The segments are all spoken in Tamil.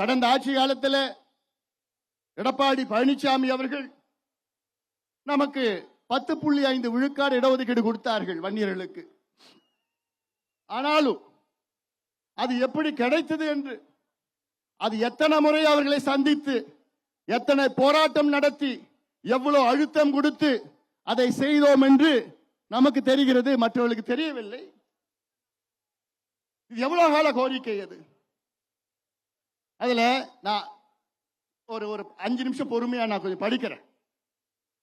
கடந்த ஆட்சி காலத்தில் எடப்பாடி பழனிசாமி அவர்கள் நமக்கு பத்து புள்ளி ஐந்து விழுக்காடு இடஒதுக்கீடு கொடுத்தார்கள் வன்னியர்களுக்கு. ஆனாலும் அது எப்படி கிடைத்தது என்று அது எத்தனை முறை அவர்களை சந்தித்து எத்தனை போராட்டம் நடத்தி எவ்வளவு அழுத்தம் கொடுத்து அதை செய்தோம் என்று நமக்கு தெரிகிறது மற்றவர்களுக்கு தெரியவில்லை. இது எவ்வளவு கால கோரிக்கை அது? அதில் நான் ஒரு ஒரு அஞ்சு நிமிஷம் பொறுமையாக நான் கொஞ்சம் படிக்கிறேன்.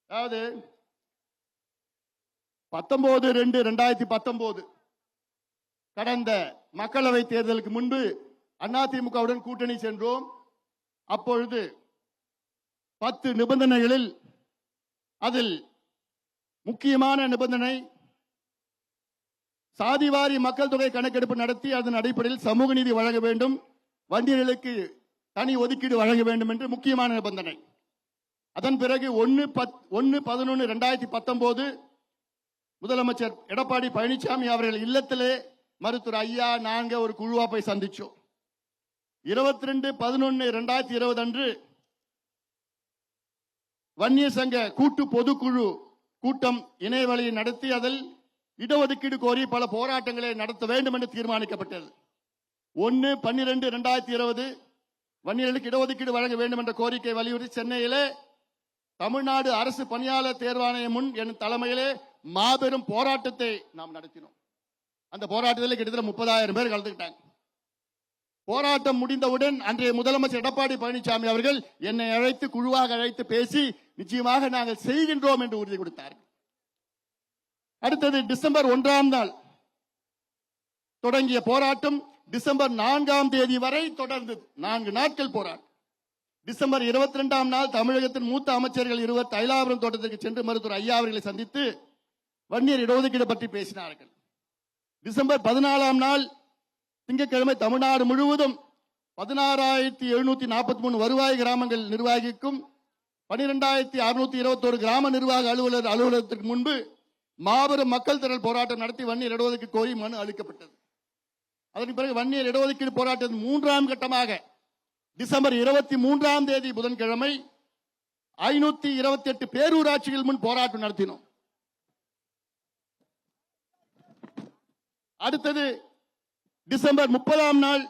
அதாவது பத்தொம்போது ரெண்டு ரெண்டாயிரத்தி பத்தொம்போது கடந்த மக்களவை தேர்தலுக்கு முன்பு அதிமுகவுடன் கூட்டணி சென்றோம். அப்பொழுது பத்து நிபந்தனைகளில் அதில் முக்கியமான நிபந்தனை சாதிவாரி மக்கள் தொகை கணக்கெடுப்பு நடத்தி அதன் அடிப்படையில் சமூக நீதி வழங்க வேண்டும். வண்டியர்களுக்கு தனி ஒதுக்கீடு வழங்க வேண்டும் என்று முக்கியமான நிபந்தனை. அதன் பிறகு ஒன்னு பத் ஒன்னு பதினொன்று ரெண்டாயிரத்தி பத்தொன்பது முதலமைச்சர் எடப்பாடி பழனிசாமி அவர்கள் இல்லத்திலே மருத்துவர் ஐயா நாங்க ஒரு குழுவா போய் சந்திச்சோம். இருபத்தி ரெண்டு பதினொன்று ரெண்டாயிரத்தி இருபது அன்று வன்னிய சங்க கூட்டு பொதுக்குழு கூட்டம் இணையவழியை நடத்தி அதில் இடஒதுக்கீடு கோரி பல போராட்டங்களை நடத்த வேண்டும் என்று தீர்மானிக்கப்பட்டது. ஒன்னு பன்னிரெண்டு ரெண்டாயிரத்தி இருபது. வன்னியர்களுக்கு இடஒதுக்கீடு வழங்க வேண்டும் என்ற கோரிக்கை வலியுறுத்தி சென்னையிலே தமிழ்நாடு அரசு பணியாளர் தேர்வாணையம் முன் என் தலைமையிலே மாபெரும் போராட்டத்தை நாம் நடத்தினோம். அந்த போராட்டத்தில் கிட்டத்தட்ட முப்பதாயிரம் பேர் கலந்துக்கிட்டாங்க. போராட்டம் முடிந்தவுடன் அன்றைய முதலமைச்சர் எடப்பாடி பழனிசாமி அவர்கள் என்னை அழைத்து குழுவாக அழைத்து பேசி நிச்சயமாக நாங்கள் செய்கின்றோம் என்று உறுதி கொடுத்தார்கள். அடுத்தது டிசம்பர் ஒன்றாம் நாள் தொடங்கிய போராட்டம். டிசம்பர் நான்காம் தேதி வரை தொடர்ந்தது. நான்கு நாட்கள் போராட்டம். டிசம்பர் இருபத்தி ரெண்டாம் நாள் தமிழகத்தின் மூத்த அமைச்சர்கள் இருவர் தைலாபுரம் தோட்டத்திற்கு சென்று மருத்துவர் ஐயா அவர்களை சந்தித்து வன்னியர் இடஒதுக்கீடு பற்றி பேசினார்கள். டிசம்பர் பதினாலாம் நாள் திங்கட்கிழமை தமிழ்நாடு முழுவதும் பதினாறாயிரத்தி எழுநூத்தி நாற்பத்தி மூணு வருவாய் கிராமங்கள் நிர்வாகிக்கும் பனிரெண்டாயிரத்தி அறுநூத்தி இருபத்தோரு கிராம நிர்வாக அலுவலர் அலுவலகத்திற்கு முன்பு மாபெரும் மக்கள் திரள் போராட்டம் நடத்தி வன்னியர் இடஒதுக்கீடு கோரி மனு அளிக்கப்பட்டது. அதன் பிறகு வன்னியர் இடஒதுக்கீடு போராட்டத்தின் மூன்றாம் கட்டமாக டிசம்பர் இருபத்தி மூன்றாம் தேதி புதன்கிழமை ஐநூத்தி இருபத்தி எட்டு பேரூராட்சிகள் முன் போராட்டம் நடத்தினோம். அடுத்தது டிசம்பர் முப்பதாம் நாள்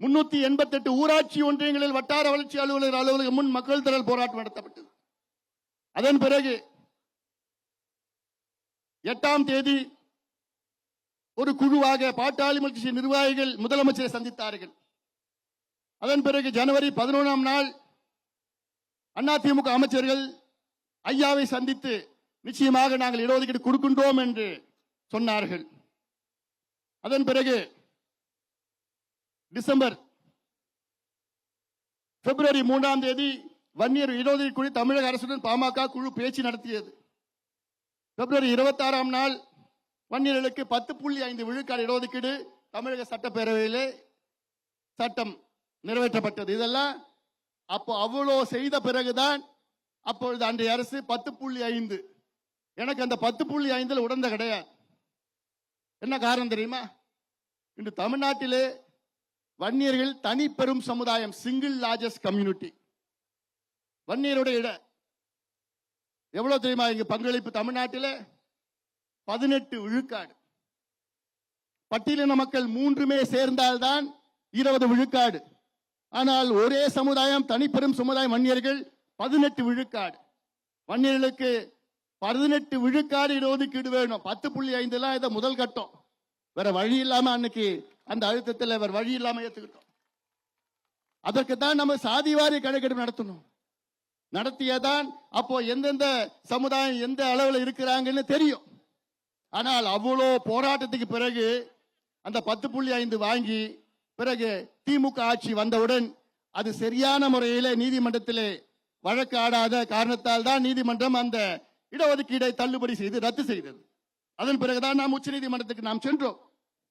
முன்னூத்தி எண்பத்தி எட்டு ஊராட்சி ஒன்றியங்களில் வட்டார வளர்ச்சி அலுவலர் அலுவலகம் முன் மக்கள் திரள் போராட்டம் நடத்தப்பட்டது. அதன் பிறகு எட்டாம் தேதி ஒரு குழுவாக பாட்டாளி கட்சி நிர்வாகிகள் முதலமைச்சரை சந்தித்தார்கள். அதன் பிறகு ஜனவரி பதினொன்றாம் நாள் அதிமுக அமைச்சர்கள் ஐயாவை சந்தித்து நிச்சயமாக நாங்கள் இடஒதுக்கீடு கொடுக்கின்றோம் என்று சொன்னார்கள். அதன் பிறகு டிசம்பர் பிப்ரவரி மூன்றாம் தேதி வன்னியர் இடஒதுக்கீடு குறித்து தமிழக அரசுடன் பாமக குழு பேச்சு நடத்தியது. பிப்ரவரி இருபத்தாறாம் நாள் வன்னியர்களுக்கு பத்து புள்ளி ஐந்து விழுக்காடு இடஒதுக்கீடு தமிழக சட்டப்பேரவையிலே சட்டம் நிறைவேற்றப்பட்டது. இதெல்லாம் அப்போ அவ்வளோ செய்த பிறகுதான் அப்பொழுது அன்றைய அரசு பத்து புள்ளி ஐந்து. எனக்கு அந்த பத்து புள்ளி ஐந்தில் உடந்த கிடையாது. என்ன காரணம் தெரியுமா? இன்று தமிழ்நாட்டிலே வன்னியர்கள் தனிப்பெரும் சமுதாயம் சிங்கிள் லார்ஜஸ்ட் கம்யூனிட்டி வன்னியருடைய இட. எவ்வளவு தெரியுமா இங்கே பங்களிப்பு தமிழ்நாட்டிலே? பதினெட்டு விழுக்காடு. பட்டியலின மக்கள் மூன்றுமே சேர்ந்தால்தான் இருபது விழுக்காடு. ஆனால் ஒரே சமுதாயம் தனிப்பெரும் சமுதாயம் வன்னியர்கள் பதினெட்டு விழுக்காடு. வன்னியர்களுக்கு பதினெட்டு விழுக்காடு இடஒதுக்கீடு வேணும். பத்து புள்ளி ஐந்துலாம் இதை முதல் கட்டம். வேற வழி இல்லாம அன்னைக்கு அந்த அழுத்தத்தில் வேற வழி இல்லாம ஏத்துக்கிட்டோம். அதற்கு தான் நம்ம சாதிவாரி கணக்கெடுப்பு நடத்தணும். நடத்தியதான் அப்போ எந்தெந்த சமுதாயம் எந்த அளவில் இருக்கிறாங்கன்னு தெரியும். ஆனால் அவ்வளோ போராட்டத்துக்கு பிறகு அந்த பத்து புள்ளி ஐந்து வாங்கி பிறகு திமுக ஆட்சி வந்தவுடன் அது சரியான முறையில் நீதிமன்றத்திலே வழக்கு ஆடாத காரணத்தால் தான் நீதிமன்றம் அந்த இடஒதுக்கீடை தள்ளுபடி செய்து ரத்து செய்தது. அதன் பிறகுதான் நாம் உச்ச நீதிமன்றத்துக்கு நாம் சென்றோம்.